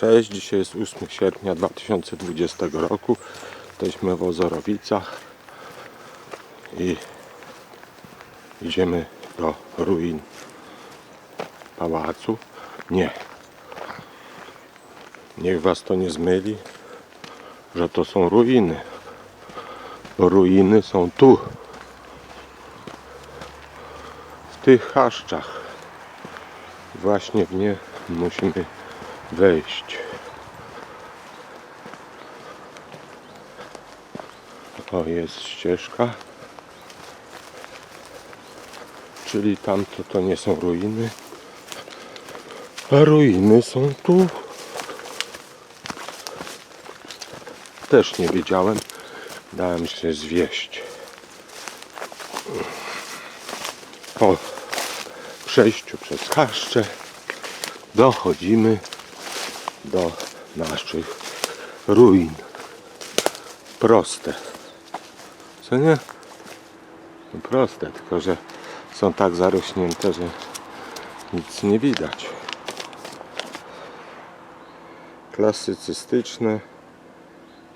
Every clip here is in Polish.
Cześć, dzisiaj jest 8 sierpnia 2020 roku. Jesteśmy w Ozorowicach i idziemy do ruin pałacu. Nie. Niech was to nie zmyli, że to są ruiny. Ruiny są tu. W tych chaszczach. Właśnie w nie musimy wejść. O, jest ścieżka. Czyli tamto to nie są ruiny. A ruiny są tu. Też nie wiedziałem. Dałem się zwieść. Po przejściu przez chaszcze dochodzimy do naszych ruin. Proste. Co nie? No proste, tylko że są tak zarośnięte, że nic nie widać. Klasycystyczne,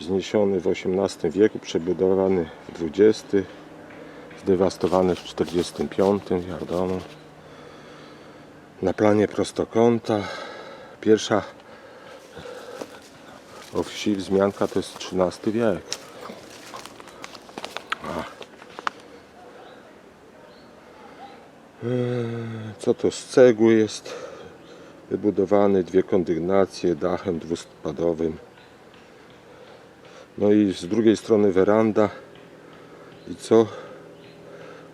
zniesiony w XVIII wieku, przebudowany w XX, zdewastowany w 45, wiadomo. Na planie prostokąta pierwsza o wsi wzmianka to jest XIII wiek. Eee, Co to z cegły jest wybudowany, dwie kondygnacje, dachem dwuspadowym. No i z drugiej strony weranda i co?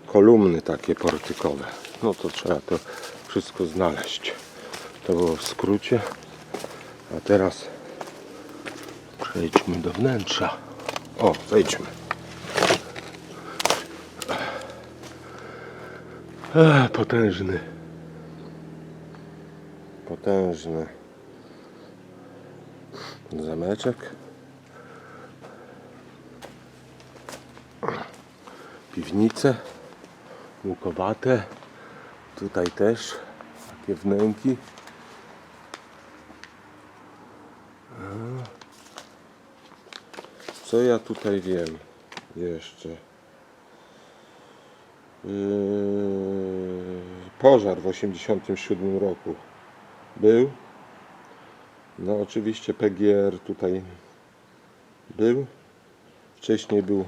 Kolumny takie portykowe. No to trzeba to wszystko znaleźć. To było w skrócie. A teraz przejdźmy do wnętrza. O, wejdźmy. Potężny. Potężny zameczek. Piwnice łukowate. Tutaj też takie wnęki. Co ja tutaj wiem jeszcze? Yy, pożar w 87 roku był. No oczywiście PGR tutaj był. Wcześniej był,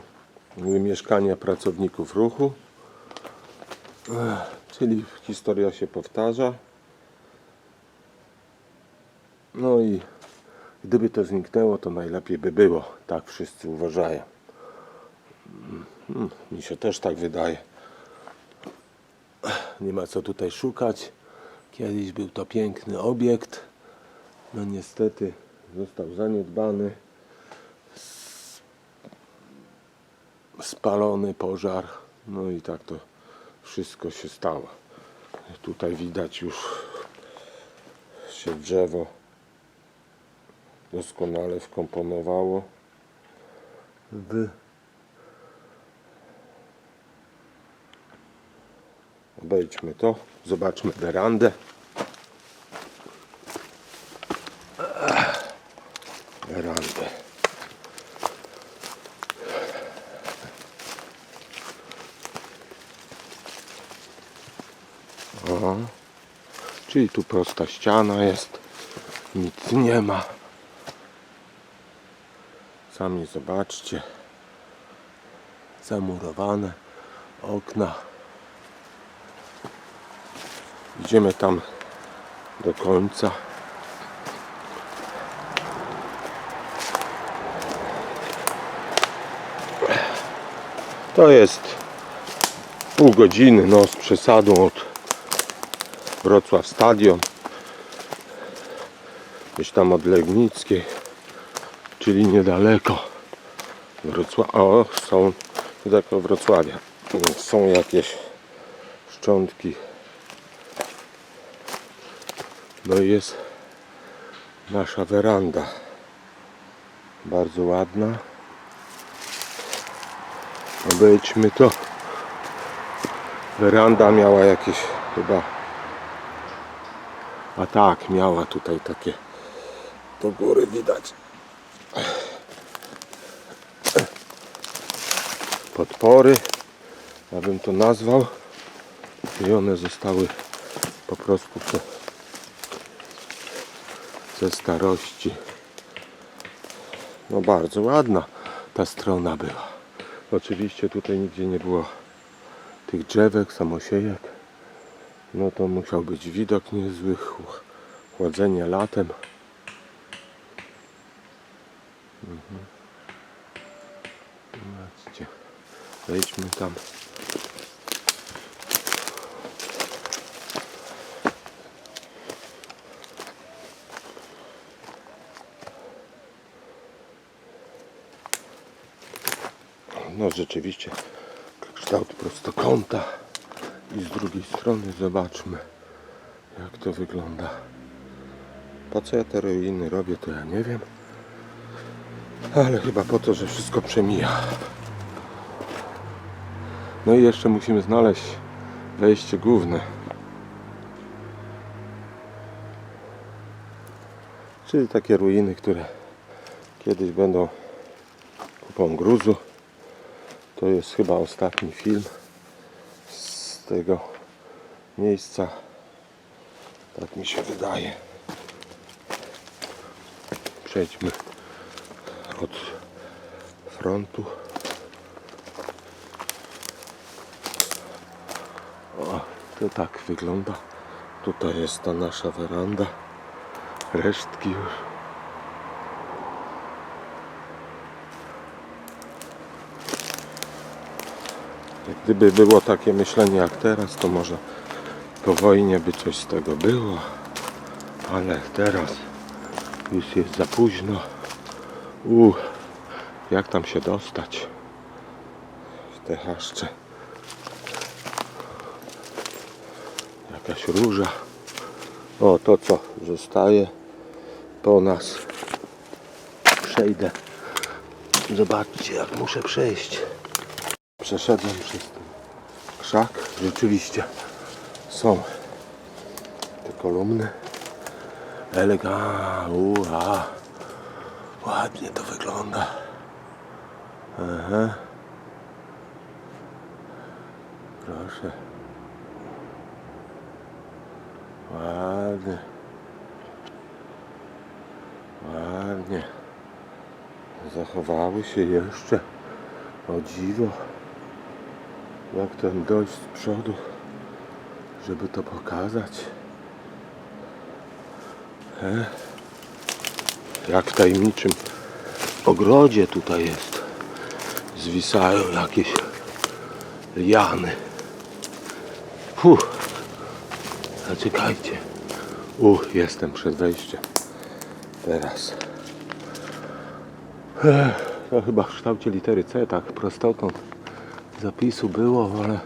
były mieszkania pracowników ruchu. Czyli historia się powtarza. No i gdyby to zniknęło, to najlepiej by było. Tak wszyscy uważają. Mm, Mi się też tak wydaje. Nie ma co tutaj szukać. Kiedyś był to piękny obiekt. No niestety został zaniedbany. Spalony pożar. No i tak to wszystko się stało. Tutaj widać już się drzewo doskonale wkomponowało w obejdźmy to zobaczmy werandę. Werandę. Czyli tu prosta ściana jest nic nie ma Sami zobaczcie. Zamurowane okna. Idziemy tam do końca. To jest pół godziny, no z przesadą od Wrocław Stadion. Gdzieś tam od Legnickiej czyli niedaleko Wrocławia. O, są niedaleko Wrocławia. Są jakieś szczątki. No i jest nasza weranda. Bardzo ładna. Obejdźmy to. Weranda miała jakieś chyba. A tak, miała tutaj takie do góry widać podpory, ja bym to nazwał. I one zostały po prostu ze, ze starości. No bardzo ładna ta strona była. Oczywiście tutaj nigdzie nie było tych drzewek, samosiejek. No to musiał być widok niezły, ch- chłodzenie latem. Mhm. Zobaczcie. Wejdźmy tam. No rzeczywiście kształt prostokąta i z drugiej strony zobaczmy jak to wygląda. Po co ja te ruiny robię to ja nie wiem. Ale chyba po to, że wszystko przemija. No i jeszcze musimy znaleźć wejście główne. Czyli takie ruiny, które kiedyś będą kupą gruzu. To jest chyba ostatni film z tego miejsca. Tak mi się wydaje. Przejdźmy od frontu. O, to tak wygląda. Tutaj jest ta nasza weranda. Resztki już. Gdyby było takie myślenie jak teraz, to może po wojnie by coś z tego było. Ale teraz już jest za późno. U, jak tam się dostać w te chaszcze? Jakaś róża. O, to co zostaje po nas. Przejdę. Zobaczcie, jak muszę przejść. Przeszedłem przez ten krzak. Rzeczywiście są te kolumny. Elega, ua. Ładnie to wygląda. Aha. Proszę. Ładnie. Ładnie. Zachowały się jeszcze. O dziwo. Jak ten dojść z przodu, żeby to pokazać. E? Jak w tajemniczym ogrodzie tutaj jest. Zwisają jakieś liany. Fuh. Zaczekajcie. U, jestem przed wejściem. Teraz. To chyba w kształcie litery C, tak prostokąt zapisu było, ale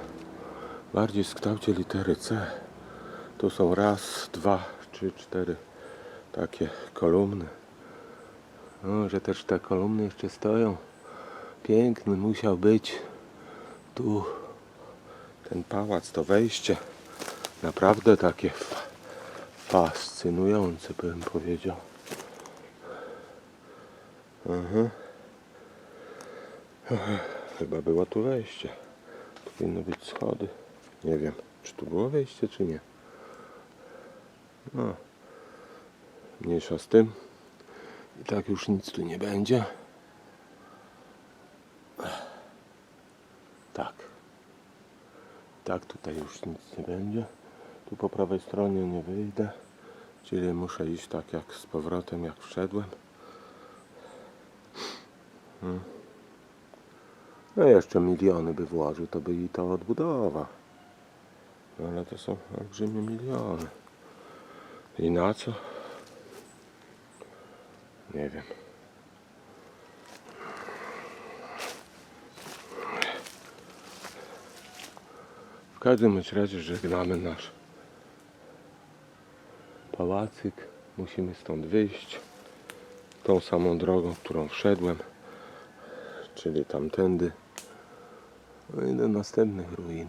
bardziej w kształcie litery C. Tu są raz, dwa, trzy, cztery takie kolumny. No, że też te kolumny jeszcze stoją. Piękny musiał być tu ten pałac, to wejście. Naprawdę takie fa- fascynujące bym powiedział. Aha. Chyba było tu wejście. Tu powinny być schody. Nie wiem, czy tu było wejście, czy nie. No. Mniejsza z tym. I tak już nic tu nie będzie. Tak. Tak, tutaj już nic nie będzie. Tu po prawej stronie nie wyjdę. Czyli muszę iść tak jak z powrotem, jak wszedłem. Hmm. No jeszcze miliony by włożył, to by i to odbudowa. No ale to są olbrzymie miliony. I na co? Nie wiem. W każdym razie żegnamy nasz pałacyk. Musimy stąd wyjść tą samą drogą, którą wszedłem, czyli tamtędy. No i do następnych ruin.